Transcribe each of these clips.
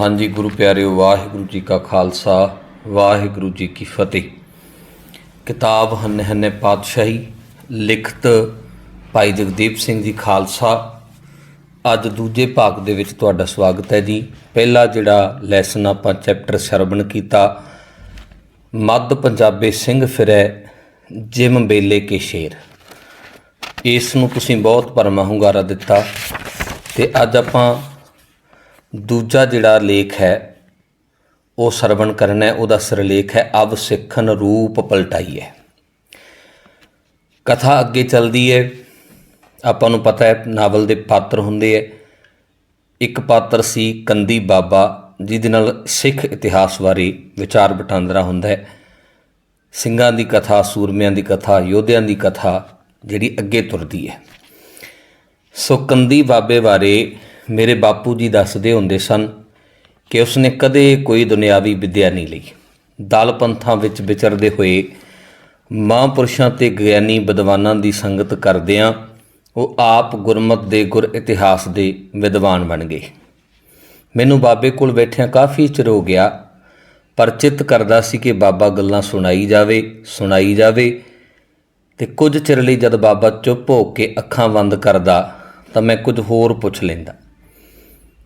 ਹਾਂਜੀ, ਗੁਰੂ ਪਿਆਰਿਓ, ਵਾਹਿਗੁਰੂ ਜੀ ਕਾ ਖਾਲਸਾ, ਵਾਹਿਗੁਰੂ ਜੀ ਕੀ ਫਤਿਹ। ਕਿਤਾਬ ਹੰਨੇ ਹੰਨੇ ਪਾਤਸ਼ਾਹੀ, ਲਿਖਤ ਭਾਈ ਜਗਦੀਪ ਸਿੰਘ ਜੀ ਖਾਲਸਾ। ਅੱਜ ਦੂਜੇ ਭਾਗ ਦੇ ਵਿੱਚ ਤੁਹਾਡਾ ਸਵਾਗਤ ਹੈ ਜੀ। ਪਹਿਲਾ ਜਿਹੜਾ ਲੈਸਨ ਆਪਾਂ ਚੈਪਟਰ ਸਰਵਣ ਕੀਤਾ, ਮੱਧ ਪੰਜਾਬੇ ਸਿੰਘ ਫਿਰੈ, ਜਿਮ ਬੇਲੇ ਕੇ ਸ਼ੇਰ। ਇਸ ਨੂੰ ਤੁਸੀਂ ਬਹੁਤ ਭਰਮਾ ਹੁੰਗਾਰਾ ਦਿੱਤਾ। ਤੇ ਅੱਜ ਆਪਾਂ ਦੂਜਾ ਜਿਹੜਾ ਲੇਖ ਹੈ, ਉਹ ਸਰਵਣ ਕਰਨ ਹੈ, ਉਹਦਾ ਸਿਰਲੇਖ ਹੈ, ਅਵ ਸਿੱਖਨ ਰੂਪ ਪਲਟਾਈ ਹੈ। ਕਥਾ ਅੱਗੇ ਚੱਲਦੀ ਹੈ, ਆਪਾਂ ਨੂੰ ਪਤਾ ਹੈ, ਨਾਵਲ ਦੇ ਪਾਤਰ ਹੁੰਦੇ ਹੈ। ਇੱਕ ਪਾਤਰ ਸੀ ਕੰਦੀ ਬਾਬਾ, ਜਿਹਦੇ ਨਾਲ ਸਿੱਖ ਇਤਿਹਾਸ ਬਾਰੇ ਵਿਚਾਰ ਵਟਾਂਦਰਾ ਹੁੰਦਾ ਹੈ। ਸਿੰਘਾਂ ਦੀ ਕਥਾ, ਸੂਰਮਿਆਂ ਦੀ ਕਥਾ, ਯੋਧਿਆਂ ਦੀ ਕਥਾ, ਜਿਹੜੀ ਅੱਗੇ ਤੁਰਦੀ ਹੈ। ਸੋ ਕੰਦੀ ਬਾਬੇ ਬਾਰੇ ਮੇਰੇ ਬਾਪੂ ਜੀ ਦੱਸਦੇ ਹੁੰਦੇ ਸਨ ਕਿ ਉਸਨੇ ਕਦੇ ਕੋਈ ਦੁਨਿਆਵੀ ਵਿੱਦਿਆ ਨਹੀਂ ਲਈ। ਦਲ ਪੰਥਾਂ ਵਿੱਚ ਵਿਚਰਦੇ ਹੋਏ ਮਹਾਂਪੁਰਸ਼ਾਂ ਤੇ ਗਿਆਨੀ ਵਿਦਵਾਨਾਂ ਦੀ ਸੰਗਤ ਕਰਦਿਆਂ ਉਹ ਆਪ ਗੁਰਮਤ ਦੇ ਗੁਰ ਇਤਿਹਾਸ ਦੇ ਵਿਦਵਾਨ ਬਣ ਗਏ। ਮੈਨੂੰ ਬਾਬੇ ਕੋਲ ਬੈਠਿਆਂ ਕਾਫੀ ਚਿਰ ਹੋ ਗਿਆ। ਪਰ ਚਿੱਤ ਕਰਦਾ ਸੀ ਕਿ ਬਾਬਾ ਗੱਲਾਂ ਸੁਣਾਈ ਜਾਵੇ ਸੁਣਾਈ ਜਾਵੇ ਤੇ ਕੁਝ ਚਿਰ ਲਈ ਜਦ ਬਾਬਾ ਚੁੱਪ ਹੋ ਕੇ ਅੱਖਾਂ ਬੰਦ ਕਰਦਾ ਤਾਂ ਮੈਂ ਕੁਝ ਹੋਰ ਪੁੱਛ ਲੈਂਦਾ।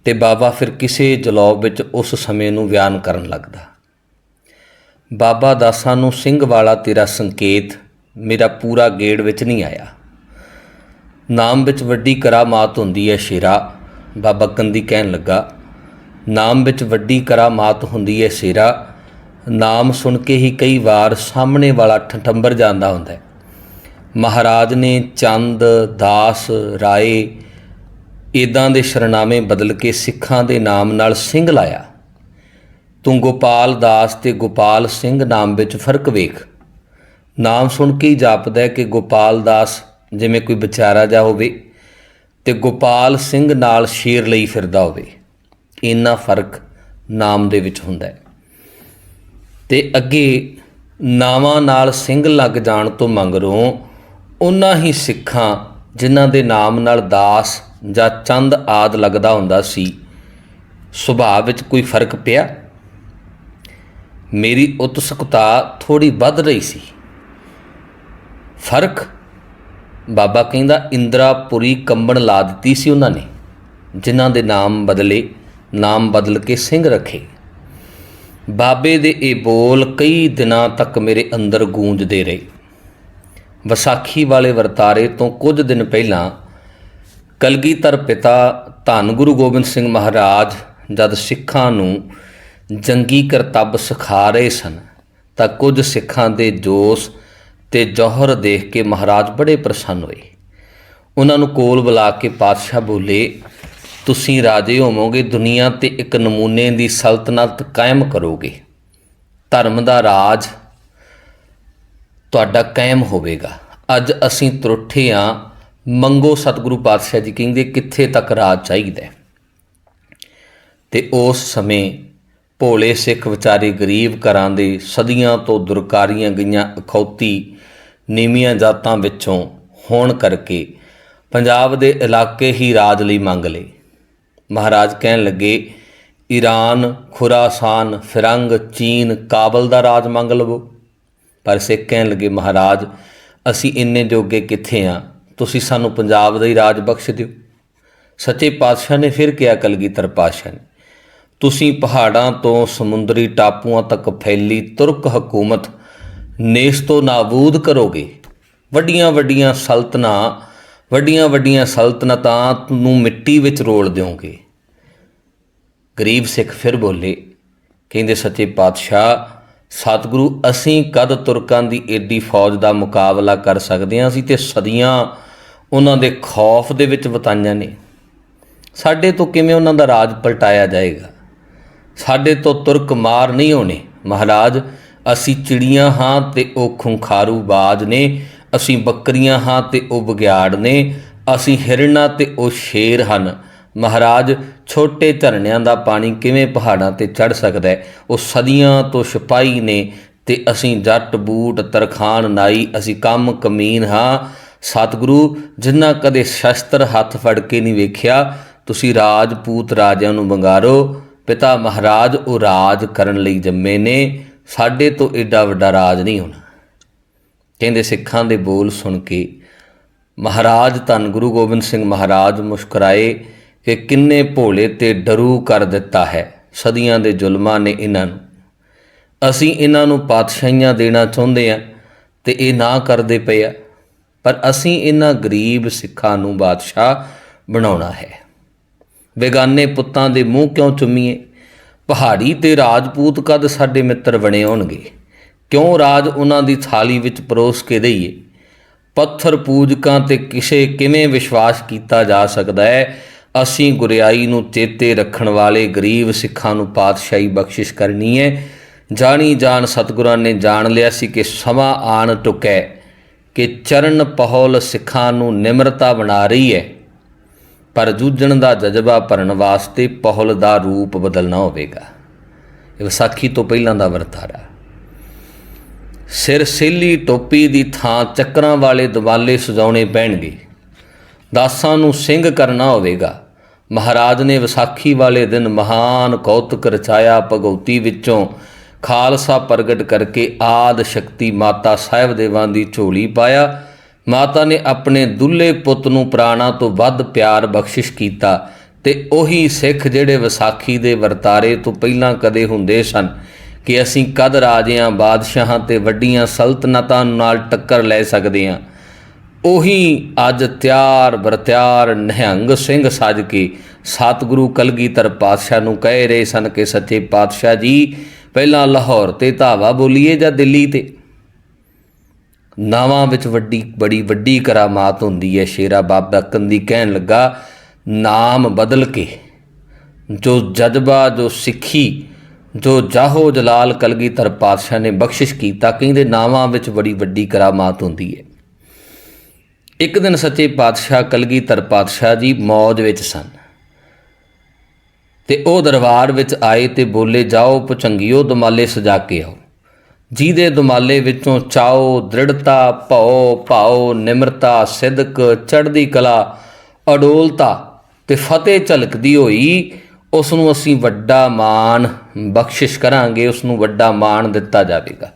ਤੇ ਬਾਬਾ ਫਿਰ ਕਿਸੇ ਜਲੌਬ ਵਿੱਚ ਉਸ ਸਮੇਂ ਨੂੰ ਬਿਆਨ ਕਰਨ ਲੱਗਦਾ। ਬਾਬਾ ਦਾਸਾਂ ਨੂੰ, ਸਿੰਘ ਵਾਲਾ ਤੇਰਾ ਸੰਕੇਤ ਮੇਰਾ ਪੂਰਾ ਗੇੜ ਵਿੱਚ ਨਹੀਂ ਆਇਆ। ਨਾਮ ਵਿੱਚ ਵੱਡੀ ਕਰਾਮਾਤ ਹੁੰਦੀ ਹੈ ਸ਼ੇਰਾ। ਬਾਬਾ ਕੰਦੀ ਕਹਿਣ ਲੱਗਾ, ਨਾਮ ਵਿੱਚ ਵੱਡੀ ਕਰਾਮਾਤ ਹੁੰਦੀ ਹੈ ਸ਼ੇਰਾ। ਨਾਮ ਸੁਣ ਕੇ ਹੀ ਕਈ ਵਾਰ ਸਾਹਮਣੇ ਵਾਲਾ ਠੰਠੰਬਰ ਜਾਂਦਾ ਹੁੰਦਾ ਹੈ। ਮਹਾਰਾਜ ਨੇ ਚੰਦ, ਦਾਸ, ਰਾਏ ਇਦਾਂ ਦੇ ਸ਼ਰਨਾਮੇ ਬਦਲ ਕੇ ਸਿੱਖਾਂ ਦੇ ਨਾਮ ਨਾਲ ਸਿੰਘ ਲਾਇਆ। ਤੂੰ ਗੋਪਾਲ ਦਾਸ ਤੇ ਗੋਪਾਲ ਸਿੰਘ ਨਾਮ ਵਿੱਚ ਫ਼ਰਕ ਵੇਖ। ਨਾਮ ਸੁਣ ਕੇ ਹੀ ਜਾਪਦਾ ਕਿ ਗੋਪਾਲ ਦਾਸ ਜਿਵੇਂ ਕੋਈ ਵਿਚਾਰਾ ਜਾ ਹੋਵੇ ਤੇ ਗੋਪਾਲ ਸਿੰਘ ਨਾਲ ਸ਼ੇਰ ਲਈ ਫਿਰਦਾ ਹੋਵੇ। ਇੰਨਾ ਫ਼ਰਕ ਨਾਮ ਦੇ ਵਿੱਚ ਹੁੰਦਾ ਹੈ। ਤੇ ਅੱਗੇ ਨਾਵਾਂ ਨਾਲ ਸਿੰਘ ਲੱਗ ਜਾਣ ਤੋਂ ਮੰਗਰੋਂ ਉਹਨਾਂ ਹੀ ਸਿੱਖਾਂ ਜਿਨ੍ਹਾਂ ਦੇ ਨਾਮ ਨਾਲ ਦਾਸ ਜਾਂ ਚੰਦ ਆਦ ਲੱਗਦਾ ਹੁੰਦਾ ਸੀ, ਸੁਭਾਅ ਵਿੱਚ ਕੋਈ ਫ਼ਰਕ ਪਿਆ? ਮੇਰੀ ਉਤਸੁਕਤਾ ਥੋੜੀ ਵੱਧ ਰਹੀ ਸੀ। ਫ਼ਰਕ? ਬਾਬਾ ਕਹਿੰਦਾ ਇੰਦਰਾਪੁਰੀ ਕੰਬਣ ਲਾ ਦਿੱਤੀ ਸੀ ਉਹਨਾਂ ਨੇ, ਜਿਨ੍ਹਾਂ ਦੇ ਨਾਮ ਬਦਲੇ, ਨਾਮ ਬਦਲ ਕੇ ਸਿੰਘ ਰੱਖੇ। ਬਾਬੇ ਦੇ ਇਹ ਬੋਲ ਕਈ ਦਿਨਾਂ ਤੱਕ ਮੇਰੇ ਅੰਦਰ ਗੂੰਜਦੇ ਰਹੇ। ਵਿਸਾਖੀ ਵਾਲੇ ਵਰਤਾਰੇ ਤੋਂ ਕੁਝ ਦਿਨ ਪਹਿਲਾਂ ਕਲਗੀਧਰ ਪਿਤਾ ਧੰਨ ਗੁਰੂ ਗੋਬਿੰਦ ਸਿੰਘ ਮਹਾਰਾਜ ਜਦ ਸਿੱਖਾਂ ਨੂੰ ਜੰਗੀ ਕਰਤੱਵ ਸਿਖਾ ਰਹੇ ਸਨ, ਤਾਂ ਕੁਝ ਸਿੱਖਾਂ ਦੇ ਜੋਸ਼ ਤੇ ਜੋਹਰ ਦੇਖ ਕੇ ਮਹਾਰਾਜ ਬੜੇ ਪ੍ਰਸੰਨ ਹੋਏ। ਉਹਨਾਂ ਨੂੰ ਕੋਲ ਬੁਲਾ ਕੇ ਪਾਤਸ਼ਾਹ ਬੋਲੇ, ਤੁਸੀਂ ਰਾਜੇ ਹੋਵੋਗੇ, ਦੁਨੀਆ ਤੇ ਇੱਕ ਨਮੂਨੇ ਦੀ ਸਲਤਨਤ ਕਾਇਮ ਕਰੋਗੇ। ਧਰਮ ਦਾ ਰਾਜ ਤੁਹਾਡਾ ਕਾਇਮ ਹੋਵੇਗਾ। ਅੱਜ ਅਸੀਂ ਤਰੁੱਠੇ ਆ ਮੰਗੋ ਸਤਿਗੁਰੂ ਪਾਤਸ਼ਾਹ ਜੀ ਕਹਿੰਦੇ, ਕਿੱਥੇ ਤੱਕ ਰਾਜ ਚਾਹੀਦਾ ਹੈ? ਤੇ ਉਸ ਸਮੇਂ ਭੋਲੇ ਸਿੱਖ ਵਿਚਾਰੇ ਗਰੀਬ ਘਰਾਂ ਦੇ ਸਦੀਆਂ ਤੋਂ ਦੁਰਕਾਰੀਆਂ ਗਈਆਂ ਅਖੌਤੀ ਨੀਵੀਆਂ ਜਾਤਾਂ ਵਿੱਚੋਂ ਹੋਣ ਕਰਕੇ ਪੰਜਾਬ ਦੇ ਇਲਾਕੇ ਹੀ ਰਾਜ ਲਈ ਮੰਗ ਲਏ। ਮਹਾਰਾਜ ਕਹਿਣ ਲੱਗੇ, ਈਰਾਨ, ਖੁਰਾਸਾਨ, ਫਿਰੰਗ, ਚੀਨ, ਕਾਬਲ ਦਾ ਰਾਜ ਮੰਗ ਲਵੋ। ਪਰ ਸਿੱਖ ਕਹਿਣ ਲੱਗੇ, ਮਹਾਰਾਜ, ਅਸੀਂ ਇੰਨੇ ਜੋਗੇ ਕਿੱਥੇ ਆ? ਤੁਸੀਂ ਸਾਨੂੰ ਪੰਜਾਬ ਦਾ ਹੀ ਰਾਜ ਬਖਸ਼ ਦਿਓ। ਸੱਚੇ ਪਾਤਸ਼ਾਹ ਨੇ ਫਿਰ ਕਿਹਾ, ਕਲਗੀਧਰ ਪਾਤਸ਼ਾਹ ਨੇ, ਤੁਸੀਂ ਪਹਾੜਾਂ ਤੋਂ ਸਮੁੰਦਰੀ ਟਾਪੂਆਂ ਤੱਕ ਫੈਲੀ ਤੁਰਕ ਹਕੂਮਤ ਨੇਸ ਤੋਂ ਨਾਬੂਦ ਕਰੋਗੇ। ਵੱਡੀਆਂ ਵੱਡੀਆਂ ਸਲਤਨਾ, ਵੱਡੀਆਂ ਵੱਡੀਆਂ ਸਲਤਨਤਾਂ ਨੂੰ ਮਿੱਟੀ ਵਿੱਚ ਰੋਲ ਦਿਓਗੇ। ਗਰੀਬ ਸਿੱਖ ਫਿਰ ਬੋਲੇ, ਕਹਿੰਦੇ, ਸੱਚੇ ਪਾਤਸ਼ਾਹ, ਸਤਿਗੁਰੂ, ਅਸੀਂ ਕਦ ਤੁਰਕਾਂ ਦੀ ਏਡੀ ਫੌਜ ਦਾ ਮੁਕਾਬਲਾ ਕਰ ਸਕਦੇ ਹਾਂ? ਅਸੀਂ ਤੇ ਸਦੀਆਂ ਉਹਨਾਂ ਦੇ ਖੌਫ ਦੇ ਵਿੱਚ ਵਤਾਈਆਂ ਨੇ। ਸਾਡੇ ਤੋਂ ਕਿਵੇਂ ਉਹਨਾਂ ਦਾ ਰਾਜ ਪਲਟਾਇਆ ਜਾਏਗਾ? ਸਾਡੇ ਤੋਂ ਤੁਰਕ ਮਾਰ ਨਹੀਂ ਹੋਣੇ ਮਹਾਰਾਜ, ਅਸੀਂ ਚਿੜੀਆਂ ਹਾਂ ਤੇ ਉਹ ਖੁੰਖਾਰੂ ਬਾਜ ਨੇ। ਅਸੀਂ ਬੱਕਰੀਆਂ ਹਾਂ ਤੇ ਉਹ ਬਗਿਆੜ ਨੇ। ਅਸੀਂ ਹਿਰਣਾ ਤੇ ਉਹ ਸ਼ੇਰ ਹਨ। ਮਹਾਰਾਜ, ਛੋਟੇ ਝਰਨਿਆਂ ਦਾ ਪਾਣੀ ਕਿਵੇਂ ਪਹਾੜਾਂ ਤੇ ਚੜ ਸਕਦਾ ਹੈ? ਉਹ ਸਦੀਆਂ ਤੋਂ ਸਿਪਾਹੀ ਨੇ ਤੇ ਅਸੀਂ ਜੱਟ, ਬੂਟ ਤਰਖਾਨ ਨਾਈ, ਅਸੀਂ ਕੰਮ, ਕਮੀਨ ਹਾਂ। ਸਤਿਗੁਰੂ ਜਿਨ੍ਹਾਂ ਕਦੇ ਸ਼ਸਤਰ ਹੱਥ ਫੜ ਕੇ ਨਹੀਂ ਵੇਖਿਆ, ਤੁਸੀਂ ਰਾਜਪੂਤ ਰਾਜਿਆਂ ਨੂੰ ਵੰਗਾਰੋ। ਪਿਤਾ ਮਹਾਰਾਜ, ਉਹ ਰਾਜ ਕਰਨ ਲਈ ਜੰਮੇ ਨੇ। ਸਾਡੇ ਤੋਂ ਏਡਾ ਵੱਡਾ ਰਾਜ ਨਹੀਂ ਹੋਣਾ। ਕਹਿੰਦੇ ਸਿੱਖਾਂ ਦੇ ਬੋਲ ਸੁਣ ਕੇ, ਮਹਾਰਾਜ, ਧੰਨ ਗੁਰੂ ਗੋਬਿੰਦ ਸਿੰਘ ਮਹਾਰਾਜ, ਮੁਸਕਰਾਏ ਕਿ ਕਿੰਨੇ ਭੋਲੇ ਤੇ ਡਰੂ ਕਰ ਦਿੱਤਾ ਹੈ। ਸਦੀਆਂ ਦੇ ਜ਼ੁਲਮਾਂ ਨੇ ਇਹਨਾਂ ਨੂੰ। ਅਸੀਂ ਇਹਨਾਂ ਨੂੰ ਪਾਤਸ਼ਾਹੀਆਂ ਦੇਣਾ ਚਾਹੁੰਦੇ ਆ ਤੇ ਇਹ ਨਾ ਕਰਦੇ ਪਏ ਆ। ਪਰ ਅਸੀਂ ਇਹਨਾਂ ਗਰੀਬ ਸਿੱਖਾਂ ਨੂੰ ਬਾਦਸ਼ਾਹ ਬਣਾਉਣਾ ਹੈ। ਬੇਗਾਨੇ ਪੁੱਤਾਂ ਦੇ ਮੂੰਹ ਕਿਉਂ ਚੁੰਮੀਏ? ਪਹਾੜੀ ਤੇ ਰਾਜਪੂਤ ਕਦ ਸਾਡੇ ਮਿੱਤਰ ਬਣੇ ਹੋਣਗੇ? ਕਿਉਂ ਰਾਜ ਉਹਨਾਂ ਦੀ ਥਾਲੀ ਵਿੱਚ ਪਰੋਸ ਕੇ ਦਈਏ? ਪੱਥਰ ਪੂਜਕਾਂ ਤੇ ਕਿਸੇ ਕਿਵੇਂ ਵਿਸ਼ਵਾਸ ਕੀਤਾ ਜਾ ਸਕਦਾ ਹੈ? ਅਸੀਂ ਗੁਰਿਆਈ ਨੂੰ ਚੇਤੇ ਰੱਖਣ ਵਾਲੇ ਗਰੀਬ ਸਿੱਖਾਂ ਨੂੰ ਪਾਤਸ਼ਾਹੀ ਬਖਸ਼ਿਸ਼ ਕਰਨੀ ਹੈ। ਜਾਣੀ ਜਾਣ ਸਤਿਗੁਰਾਂ ਨੇ ਜਾਣ ਲਿਆ ਸੀ ਕਿ ਸਮਾਂ ਆਣ ਟੁਕੈ। ਕਿ ਚਰਨ ਪਹੌਲ ਸਿੱਖਾਂ ਨੂੰ ਨਿਮਰਤਾ ਬਣਾ ਰਹੀ ਹੈ, ਪਰ ਜੂਝਣ ਦਾ ਜਜ਼ਬਾ ਭਰਨ ਵਾਸਤੇ ਪਹੁਲ ਦਾ ਰੂਪ ਬਦਲਣਾ ਹੋਵੇਗਾ। ਇਹ ਵਿਸਾਖੀ ਤੋਂ ਪਹਿਲਾਂ ਦਾ ਵਰਤਾਰਾ ਸਿਰ ਸੇਲੀ ਟੋਪੀ ਦੀ ਥਾਂ ਚੱਕਰਾਂ ਵਾਲੇ ਦਵਾਲੇ ਸਜਾਉਣੇ ਪੈਣਗੇ। ਦਾਸਾਂ ਨੂੰ ਸਿੰਘ ਕਰਨਾ ਹੋਵੇਗਾ। ਮਹਾਰਾਜ ਨੇ ਵਿਸਾਖੀ ਵਾਲੇ ਦਿਨ ਮਹਾਨ ਕੌਤਕ ਰਚਾਇਆ ਭਗਉਤੀ ਵਿੱਚੋਂ ਖਾਲਸਾ ਪ੍ਰਗਟ ਕਰਕੇ ਆਦ ਸ਼ਕਤੀ ਮਾਤਾ ਸਾਹਿਬ ਦੇਵਾਂ ਦੀ ਝੋਲੀ ਪਾਇਆ। ਮਾਤਾ ਨੇ ਆਪਣੇ ਦੁੱਲੇ ਪੁੱਤ ਨੂੰ ਪ੍ਰਾਣਾ ਤੋਂ ਵੱਧ ਪਿਆਰ ਬਖਸ਼ਿਸ਼ ਕੀਤਾ ਤੇ ਉਹੀ ਸਿੱਖ ਜਿਹੜੇ ਵਿਸਾਖੀ ਦੇ ਵਰਤਾਰੇ ਤੋਂ ਪਹਿਲਾਂ ਕਦੇ ਹੁੰਦੇ ਸਨ ਕਿ ਅਸੀਂ ਕਦ ਰਾਜਿਆਂ, ਬਾਦਸ਼ਾਹਾਂ ਤੇ ਵੱਡੀਆਂ ਸਲਤਨਤਾਂ ਨਾਲ ਟੱਕਰ ਲੈ ਸਕਦੇ ਹਾਂ। ਉਹੀ ਅੱਜ ਤਿਆਰ ਬਰਤਿਆਰ ਨਿਹੰਗ ਸਿੰਘ ਸੱਜ ਕੇ ਸਤਿਗੁਰੂ ਕਲਗੀਧਰ ਪਾਤਸ਼ਾਹ ਨੂੰ ਕਹਿ ਰਹੇ ਸਨ ਕਿ ਸੱਚੇ ਪਾਤਸ਼ਾਹ ਜੀ ਪਹਿਲਾਂ ਲਾਹੌਰ ਤੇ ਧਾਵਾ ਬੋਲੀਏ ਜਾਂ ਦਿੱਲੀ ਤੇ? ਨਾਵਾਂ ਵਿੱਚ ਵੱਡੀ, ਬੜੀ ਵੱਡੀ ਕਰਾਮਾਤ ਹੁੰਦੀ ਹੈ। ਸ਼ੇਰਾ ਬਾਬਾ ਕੰਦੀ ਕਹਿਣ ਲੱਗਾ, ਨਾਮ ਬਦਲ ਕੇ, ਜੋ ਜਜ਼ਬਾ, ਜੋ ਸਿੱਖੀ, ਜੋ ਜਾਹੋ ਜਲਾਲ ਕਲਗੀਧਰ ਪਾਤਸ਼ਾਹ ਨੇ ਬਖਸ਼ਿਸ਼ ਕੀਤਾ, ਕਹਿੰਦੇ ਨਾਵਾਂ ਵਿੱਚ ਬੜੀ ਵੱਡੀ ਕਰਾਮਾਤ ਹੁੰਦੀ ਹੈ। ਇੱਕ ਦਿਨ ਸੱਚੇ ਪਾਤਸ਼ਾਹ ਕਲਗੀਧਰ ਪਾਤਸ਼ਾਹ ਜੀ ਮੌਜ ਵਿੱਚ ਸਨ। ਤੇ ਉਹ ਦਰਬਾਰ ਵਿੱਚ ਆਏ ਤੇ ਬੋਲੇ, ਜਾਓ ਪੁਚੰਗਿਓ ਦਮਾਲੇ ਸਜਾ ਕੇ ਆਓ। ਜਿਹਦੇ ਦੁਮਾਲੇ ਵਿੱਚੋਂ ਚਾਓ, ਦ੍ਰਿੜਤਾ, ਭਉ, ਭਾਉ, ਨਿਮਰਤਾ, ਸਿਦਕ, ਚੜ੍ਹਦੀ ਕਲਾ, ਅਡੋਲਤਾ ਤੇ ਫਤਿਹ ਝਲਕਦੀ ਹੋਈ ਉਸ ਨੂੰ ਅਸੀਂ ਵੱਡਾ ਮਾਣ ਬਖਸ਼ਿਸ਼ ਕਰਾਂਗੇ ਉਸ ਨੂੰ ਵੱਡਾ ਮਾਣ ਦਿੱਤਾ ਜਾਵੇਗਾ।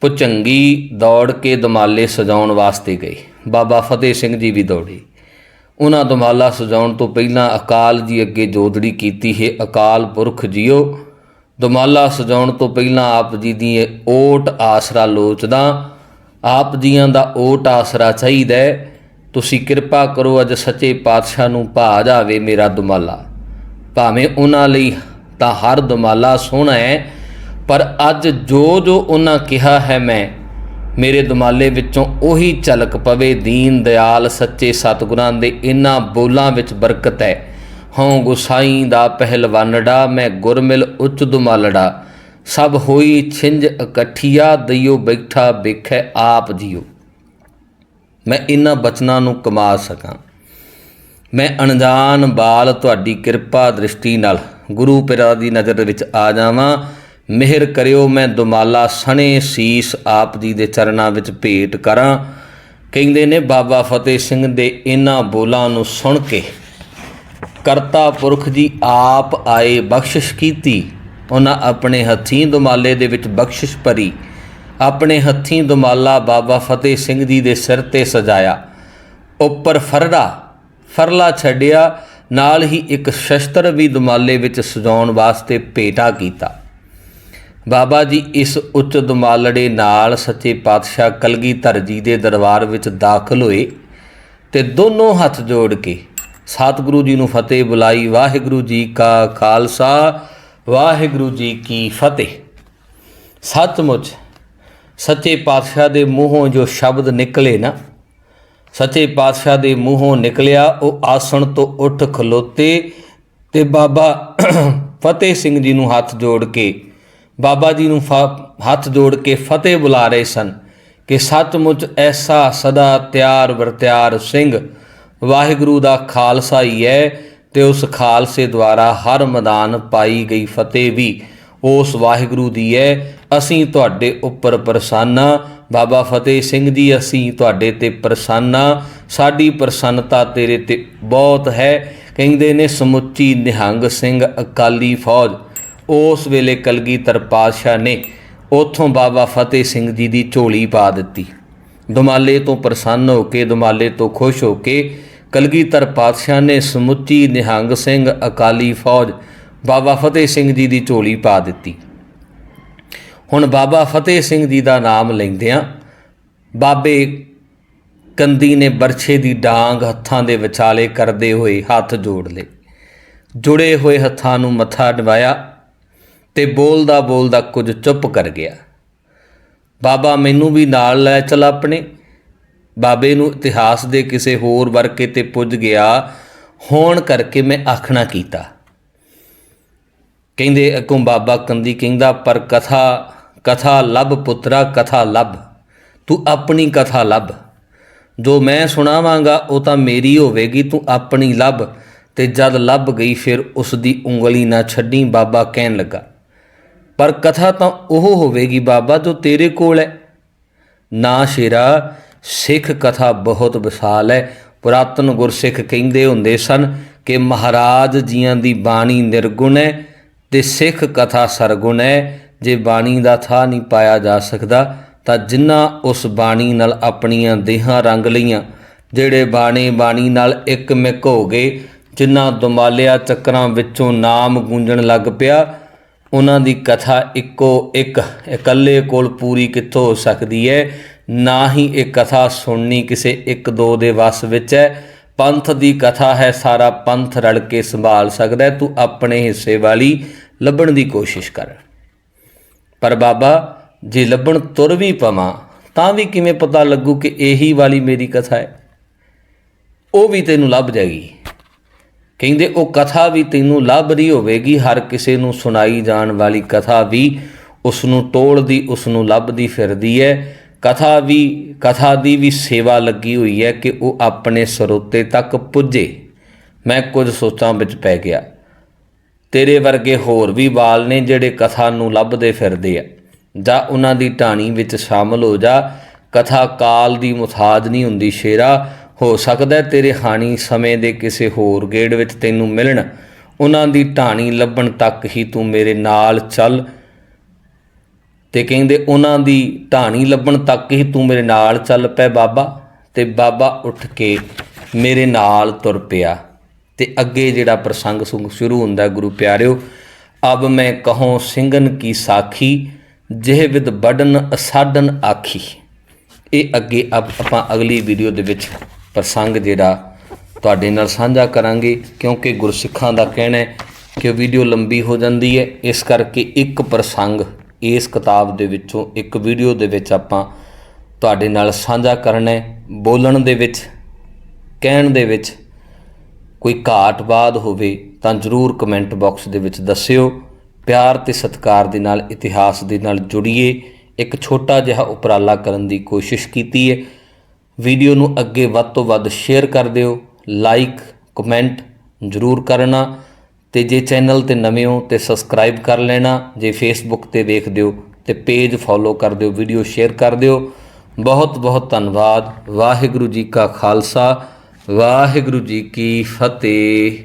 ਪੁਚੰਗੀ ਦੌੜ ਕੇ ਦਮਾਲੇ ਸਜਾਉਣ ਵਾਸਤੇ ਗਏ। ਬਾਬਾ ਫਤਿਹ ਸਿੰਘ ਜੀ ਵੀ ਦੌੜੇ। ਉਹਨਾਂ ਦੁਮਾਲਾ ਸਜਾਉਣ ਤੋਂ ਪਹਿਲਾਂ ਅਕਾਲ ਜੀ ਅੱਗੇ ਜੋਦੜੀ ਕੀਤੀ ਹੈ। ਅਕਾਲ ਪੁਰਖ ਜੀਓ ਦਮਾਲਾ ਸਜਾਉਣ ਤੋਂ ਪਹਿਲਾਂ ਆਪ ਜੀ ਦੀ ਓਟ ਆਸਰਾ ਲੋਚਦਾ। ਆਪ ਜੀਆਂ ਦਾ ਓਟ ਆਸਰਾ ਚਾਹੀਦਾ ਤੁਸੀਂ ਕਿਰਪਾ ਕਰੋ ਅੱਜ ਸੱਚੇ ਪਾਤਸ਼ਾਹ ਨੂੰ ਭਾ ਜਾਵੇ ਮੇਰਾ ਦੁਮਾਲਾ। ਭਾਵੇਂ ਉਹਨਾਂ ਲਈ ਤਾਂ ਹਰ ਦਮਾਲਾ ਸੋਹਣਾ ਹੈ, ਪਰ ਅੱਜ ਜੋ ਜੋ ਉਹਨਾਂ ਕਿਹਾ ਹੈ ਮੈਂ ਮੇਰੇ ਦਮਾਲੇ ਵਿੱਚੋਂ ਉਹੀ ਝਲਕ ਪਵੇ, ਦੀਨ ਦਿਆਲ ਸੱਚੇ ਸਤਿਗੁਰਾਂ ਦੇ ਇਨ੍ਹਾਂ ਬੋਲਾਂ ਵਿੱਚ ਬਰਕਤ ਹੈ। ਹਉ ਗੁਸਾਈ ਦਾ ਪਹਿਲਵਾਨੜਾ, ਮੈਂ ਗੁਰਮਿਲ ਉੱਚ ਦੁਮਾਲੜਾ। ਸਭ ਹੋਈ ਛਿੰਝ ਇਕੱਠੀਆ, ਦਈਓ ਬੈਠਾ ਵੇਖੈ ਆਪ ਜੀਓ। ਮੈਂ ਇਨ੍ਹਾਂ ਬਚਨਾਂ ਨੂੰ ਕਮਾ ਸਕਾਂ। ਮੈਂ ਅਣਜਾਣ ਬਾਲ ਤੁਹਾਡੀ ਕਿਰਪਾ ਦ੍ਰਿਸ਼ਟੀ ਨਾਲ। ਗੁਰੂ ਪਿਰਾ ਦੀ ਨਜ਼ਰ ਵਿੱਚ ਆ ਜਾਵਾਂ। ਮਿਹਰ ਕਰਿਓ, ਮੈਂ ਦੁਮਾਲਾ ਸਣੇ ਸੀਸ ਆਪ ਜੀ ਦੇ ਚਰਨਾਂ ਵਿੱਚ ਭੇਟ ਕਰਾਂ। ਕਹਿੰਦੇ ਨੇ, ਬਾਬਾ ਫਤਿਹ ਸਿੰਘ ਦੇ ਇਹਨਾਂ ਬੋਲਾਂ ਨੂੰ ਸੁਣ ਕੇ, ਕਰਤਾ ਪੁਰਖ ਜੀ ਆਪ ਆਏ ਬਖਸ਼ਿਸ਼ ਕੀਤੀ। ਉਹਨਾਂ ਆਪਣੇ ਹੱਥੀਂ ਦੁਮਾਲੇ ਦੇ ਵਿੱਚ ਬਖਸ਼ਿਸ਼ ਭਰੀ। ਆਪਣੇ ਹੱਥੀਂ ਦੁਮਾਲਾ ਬਾਬਾ ਫਤਿਹ ਸਿੰਘ ਜੀ ਦੇ ਸਿਰ ਤੇ ਸਜਾਇਆ। ਉੱਪਰ ਫਰੜਾ ਫਰਲਾ ਛੱਡਿਆ। ਨਾਲ ਹੀ ਇੱਕ ਸ਼ਸਤਰ ਵੀ ਦੁਮਾਲੇ ਵਿੱਚ ਸਜਾਉਣ ਵਾਸਤੇ ਭੇਟਾ ਕੀਤਾ। ਬਾਬਾ ਜੀ ਇਸ ਉੱਚ ਦੁਮਾਲੜੇ ਨਾਲ ਸੱਚੇ ਪਾਤਸ਼ਾਹ ਕਲਗੀਧਰ ਜੀ ਦੇ ਦਰਬਾਰ ਵਿੱਚ ਦਾਖਲ ਹੋਏ ਤੇ ਦੋਨੋਂ ਹੱਥ ਜੋੜ ਕੇ ਸਤਿਗੁਰੂ ਜੀ ਨੂੰ ਫਤਿਹ ਬੁਲਾਈ। ਵਾਹਿਗੁਰੂ ਜੀ ਕਾ ਖਾਲਸਾ, ਵਾਹਿਗੁਰੂ ਜੀ ਕੀ ਫਤਿਹ। ਸੱਚਮੁੱਚ ਸੱਚੇ ਪਾਤਸ਼ਾਹ ਦੇ ਮੂੰਹੋਂ ਜੋ ਸ਼ਬਦ ਨਿਕਲੇ ਨਾ, ਸੱਚੇ ਪਾਤਸ਼ਾਹ ਦੇ ਮੂੰਹੋਂ ਨਿਕਲਿਆ, ਉਹ ਆਸਣ ਤੋਂ ਉੱਠ ਖਲੋਤੇ ਤੇ ਬਾਬਾ ਫਤਿਹ ਸਿੰਘ ਜੀ ਨੂੰ ਹੱਥ ਜੋੜ ਕੇ ਬਾਬਾ ਜੀ ਨੂੰ ਫ- ਹੱਥ ਜੋੜ ਕੇ ਫਤਿਹ ਬੁਲਾ ਰਹੇ ਸਨ ਕਿ ਸੱਚਮੁੱਚ ਐਸਾ ਸਦਾ ਤਿਆਰ ਵਰਤਿਆਰ ਸਿੰਘ ਵਾਹਿਗੁਰੂ ਦਾ ਖਾਲਸਾ ਹੀ ਹੈ ਤੇ ਉਸ ਖਾਲਸੇ ਦੁਆਰਾ ਹਰ ਮੈਦਾਨ ਪਾਈ ਗਈ ਫਤਿਹ ਵੀ ਉਸ ਵਾਹਿਗੁਰੂ ਦੀ ਹੈ। ਅਸੀਂ ਤੁਹਾਡੇ ਉੱਪਰ ਪ੍ਰਸੰਨਾ ਬਾਬਾ ਫਤਿਹ ਸਿੰਘ ਜੀ, ਅਸੀਂ ਤੁਹਾਡੇ ਤੇ ਪ੍ਰਸੰਨਾ ਸਾਡੀ ਪ੍ਰਸੰਨਤਾ ਤੇਰੇ ਤੇ ਬਹੁਤ ਹੈ। ਕਹਿੰਦੇ ਨੇ ਸਮੁੱਚੀ ਨਿਹੰਗ ਸਿੰਘ ਅਕਾਲੀ ਫੌਜ। ਉਸ ਵੇਲੇ ਕਲਗੀਧਰ ਪਾਤਸ਼ਾਹ ਨੇ ਉਥੋਂ ਬਾਬਾ ਫਤਿਹ ਸਿੰਘ ਜੀ ਦੀ ਝੋਲੀ ਪਾ ਦਿੱਤੀ। ਦੁਮਾਲੇ ਤੋਂ ਪ੍ਰਸੰਨ ਹੋ ਕੇ, ਦੁਮਾਲੇ ਤੋਂ ਖੁਸ਼ ਹੋ ਕੇ ਕਲਗੀਧਰ ਪਾਤਸ਼ਾਹ ਨੇ ਸਮੁੱਚੀ ਨਿਹੰਗ ਸਿੰਘ ਅਕਾਲੀ ਫੌਜ ਬਾਬਾ ਫਤਿਹ ਸਿੰਘ ਜੀ ਦੀ ਝੋਲੀ ਪਾ ਦਿੱਤੀ। ਹੁਣ ਬਾਬਾ ਫਤਿਹ ਸਿੰਘ ਜੀ ਦਾ ਨਾਮ ਲੈਂਦਿਆਂ ਬਾਬੇ ਕੰਦੀ ਨੇ ਬਰਛੇ ਦੀ ਡਾਂਗ ਹੱਥਾਂ ਦੇ ਵਿਚਾਲੇ ਕਰਦੇ ਹੋਏ ਹੱਥ ਜੋੜ ਲਏ। ਜੁੜੇ ਹੋਏ ਹੱਥਾਂ ਨੂੰ ਮੱਥਾ ਡਵਾਇਆ ਤੇ ਬੋਲਦਾ ਬੋਲਦਾ ਕੁਝ ਚੁੱਪ ਕਰ ਗਿਆ। ਬਾਬਾ ਮੈਨੂੰ ਵੀ ਨਾਲ ਲੈ ਚਲ ਆਪਣੇ। ਬਾਬੇ ਨੂੰ ਇਤਿਹਾਸ ਦੇ ਕਿਸੇ ਹੋਰ ਵਰਕੇ ਤੇ ਪੁੱਜ ਗਿਆ। ਹੋਣ ਕਰਕੇ ਮੈਂ ਆਖਣਾ ਕੀਤਾ। ਕਹਿੰਦੇ ਅੱਗੋਂ ਬਾਬਾ ਕੰਦੀ ਕਹਿੰਦਾ, ਪਰ ਕਥਾ ਕਥਾ ਲੱਭ ਪੁੱਤਰਾ, ਕਥਾ ਲੱਭ। ਤੂੰ ਆਪਣੀ ਕਥਾ ਲੱਭ। ਜੋ ਮੈਂ ਸੁਣਾਵਾਂਗਾ, ਉਹ ਤਾਂ ਮੇਰੀ ਹੋਵੇਗੀ, ਤੂੰ ਆਪਣੀ ਲੱਭ। ਤੇ ਜਦ ਲੱਭ ਗਈ, ਫਿਰ ਉਸ ਦੀ ਉਂਗਲੀ ਨਾ ਛੱਡੀ। ਬਾਬਾ ਕਹਿਣ ਲੱਗਾ। ਪਰ ਕਥਾ ਤਾਂ ਉਹ ਹੋਵੇਗੀ ਬਾਬਾ ਜੋ ਤੇਰੇ ਕੋਲ ਹੈ। ਨਾ ਸ਼ੇਰਾ, ਸਿੱਖ ਕਥਾ ਬਹੁਤ ਵਿਸ਼ਾਲ ਹੈ। ਪੁਰਾਤਨ ਗੁਰਸਿੱਖ ਕਹਿੰਦੇ ਹੁੰਦੇ ਸਨ ਕਿ ਮਹਾਰਾਜ ਜੀਆਂ ਦੀ ਬਾਣੀ ਨਿਰਗੁਣ ਹੈ ਤੇ ਸਿੱਖ ਕਥਾ ਸਰਗੁਣ ਹੈ। ਜੇ ਬਾਣੀ ਦਾ ਥਾ ਨਹੀਂ ਪਾਇਆ ਜਾ ਸਕਦਾ, ਤਾਂ ਜਿਨ੍ਹਾਂ ਉਸ ਬਾਣੀ ਨਾਲ ਆਪਣੀਆਂ ਦੇਹਾਂ ਰੰਗ ਲਈਆਂ, ਜਿਹੜੇ ਬਾਣੇ ਬਾਣੀ ਨਾਲ ਇੱਕ ਮਿਕ ਹੋ ਗਏ ਜਿਨ੍ਹਾਂ ਦੁਮਾਲਿਆ ਚੱਕਰਾਂ ਵਿੱਚੋਂ ਨਾਮ ਗੂੰਜਣ ਲੱਗ ਪਿਆ ਉਹਨਾਂ ਦੀ ਕਥਾ ਇੱਕੋ ਇੱਕ, ਇਕੱਲੇ ਕੋਲ ਪੂਰੀ ਕਿੱਥੋਂ ਹੋ ਸਕਦੀ ਹੈ? ਨਾ ਹੀ ਇਹ ਕਥਾ ਸੁਣਨੀ ਕਿਸੇ ਇੱਕ ਦੋ ਦੇ ਵਸ ਵਿੱਚ ਹੈ। ਪੰਥ ਦੀ ਕਥਾ ਹੈ, ਸਾਰਾ ਪੰਥ ਰਲ ਕੇ ਸੰਭਾਲ ਸਕਦਾ ਤੂੰ ਆਪਣੇ ਹਿੱਸੇ ਵਾਲੀ ਲੱਭਣ ਦੀ ਕੋਸ਼ਿਸ਼ ਕਰ। ਪਰ ਬਾਬਾ, ਜੇ ਲੱਭਣ ਤੁਰ ਵੀ ਪਵਾਂ, ਤਾਂ ਵੀ ਕਿਵੇਂ ਪਤਾ ਲੱਗੂ ਕਿ ਇਹੀ ਵਾਲੀ ਮੇਰੀ ਕਥਾ ਹੈ? ਉਹ ਵੀ ਤੈਨੂੰ ਲੱਭ ਜਾਏਗੀ। ਕਹਿੰਦੇ, ਉਹ ਕਥਾ ਵੀ ਤੈਨੂੰ ਲੱਭਦੀ ਹੋਵੇਗੀ, ਹਰ ਕਿਸੇ ਨੂੰ ਸੁਣਾਈ ਜਾਣ ਵਾਲੀ ਕਥਾ ਵੀ ਉਸ ਨੂੰ ਟੋਲਦੀ ਉਸ ਨੂੰ ਲੱਭਦੀ ਫਿਰਦੀ ਹੈ। ਕਥਾ ਵੀ, ਕਥਾ ਦੀ ਵੀ ਸੇਵਾ ਲੱਗੀ ਹੋਈ ਹੈ ਕਿ ਉਹ ਆਪਣੇ ਸਰੋਤੇ ਤੱਕ ਪੁੱਜੇ। ਮੈਂ ਕੁਝ ਸੋਚਾਂ ਵਿੱਚ ਪੈ ਗਿਆ। ਤੇਰੇ ਵਰਗੇ ਹੋਰ ਵੀ ਬਾਲ ਨੇ ਜਿਹੜੇ ਕਥਾ ਨੂੰ ਲੱਭਦੇ ਫਿਰਦੇ ਆ। ਜਾਂ ਉਹਨਾਂ ਦੀ ਢਾਣੀ ਵਿੱਚ ਸ਼ਾਮਲ ਹੋ ਜਾ। ਕਥਾ ਕਾਲ ਦੀ ਮੁਤਾਜ ਨਹੀਂ ਹੁੰਦੀ, ਸ਼ੇਰਾ। ਹੋ ਸਕਦਾ ਤੇਰੇ ਹਾਣੀ ਸਮੇਂ ਦੇ ਕਿਸੇ ਹੋਰ ਗੇੜ ਵਿੱਚ ਤੈਨੂੰ ਮਿਲਣ। ਉਹਨਾਂ ਦੀ ਢਾਣੀ ਲੱਭਣ ਤੱਕ ਹੀ ਤੂੰ ਮੇਰੇ ਨਾਲ ਚੱਲ। ਤੇ ਕਹਿੰਦੇ, ਉਹਨਾਂ ਦੀ ਢਾਣੀ ਲੱਭਣ ਤੱਕ ਹੀ ਤੂੰ ਮੇਰੇ ਨਾਲ ਚੱਲ ਪੈ ਬਾਬਾ। ਤੇ ਬਾਬਾ ਉੱਠ ਕੇ ਮੇਰੇ ਨਾਲ ਤੁਰ ਪਿਆ। ਤੇ ਅੱਗੇ ਜਿਹੜਾ ਪ੍ਰਸੰਗ ਸੁ- ਸ਼ੁਰੂ ਹੁੰਦਾ, ਗੁਰੂ ਪਿਆਰਿਓ, ਅਬ ਮੈਂ ਕਹਉ ਸਿੰਘਨ ਕੀ ਸਾਖੀ, ਜਿਹੇ ਵਿਦ ਬੜਨ ਅਸਾਡਨ ਆਖੀ। ਇਹ ਅੱਗੇ ਅਬ ਆਪਾਂ ਅਗਲੀ ਵੀਡੀਓ ਦੇ ਵਿੱਚ ਪ੍ਰਸੰਗ ਜਿਹੜਾ ਤੁਹਾਡੇ ਨਾਲ ਸਾਂਝਾ ਕਰਾਂਗੇ, ਕਿਉਂਕਿ ਗੁਰਸਿੱਖਾਂ ਦਾ ਕਹਿਣਾ ਹੈ ਕਿ ਵੀਡੀਓ ਲੰਬੀ ਹੋ ਜਾਂਦੀ ਹੈ, ਇਸ ਕਰਕੇ ਇੱਕ ਪ੍ਰਸੰਗ ਇਸ ਕਿਤਾਬ ਦੇ ਵਿੱਚੋਂ, ਇੱਕ ਵੀਡੀਓ ਦੇ ਵਿੱਚ ਆਪਾਂ ਤੁਹਾਡੇ ਨਾਲ ਸਾਂਝਾ ਕਰਨਾ ਹੈ, ਬੋਲਣ ਦੇ ਵਿੱਚ, ਕਹਿਣ ਦੇ ਵਿੱਚ। ਕੋਈ ਘਾਟ ਬਾਦ ਹੋਵੇ ਤਾਂ ਜਰੂਰ ਕਮੈਂਟ ਬਾਕਸ ਦੇ ਵਿੱਚ ਦੱਸਿਓ। ਪਿਆਰ ਤੇ ਸਤਿਕਾਰ ਦੇ ਨਾਲ, ਇਤਿਹਾਸ ਦੇ ਨਾਲ ਜੁੜੀਏ। ਇੱਕ ਛੋਟਾ ਜਿਹਾ ਉਪਰਾਲਾ ਕਰਨ ਦੀ ਕੋਸ਼ਿਸ਼ ਕੀਤੀ ਹੈ। ਵੀਡੀਓ ਨੂੰ ਅੱਗੇ ਵੱਧ ਤੋਂ ਵੱਧ ਸ਼ੇਅਰ ਕਰ ਦਿਓ ਲਾਈਕ ਕਮੈਂਟ ਜਰੂਰ ਕਰਨਾ ਤੇ ਜੇ ਚੈਨਲ ਤੇ ਨਵੇਂ ਹੋ ਤੇ ਸਬਸਕ੍ਰਾਈਬ ਕਰ ਲੈਣਾ, ਜੇ ਫੇਸਬੁੱਕ ਤੇ ਵੇਖਦੇ ਹੋ ਤੇ ਪੇਜ ਫੋਲੋ ਕਰ ਦਿਓ ਵੀਡੀਓ ਸ਼ੇਅਰ ਕਰ ਦਿਓ। ਬਹੁਤ ਬਹੁਤ ਧੰਨਵਾਦ, ਵਾਹਿਗੁਰੂ ਜੀ ਕਾ ਖਾਲਸਾ, ਵਾਹਿਗੁਰੂ ਜੀ ਕੀ ਫਤਿਹ।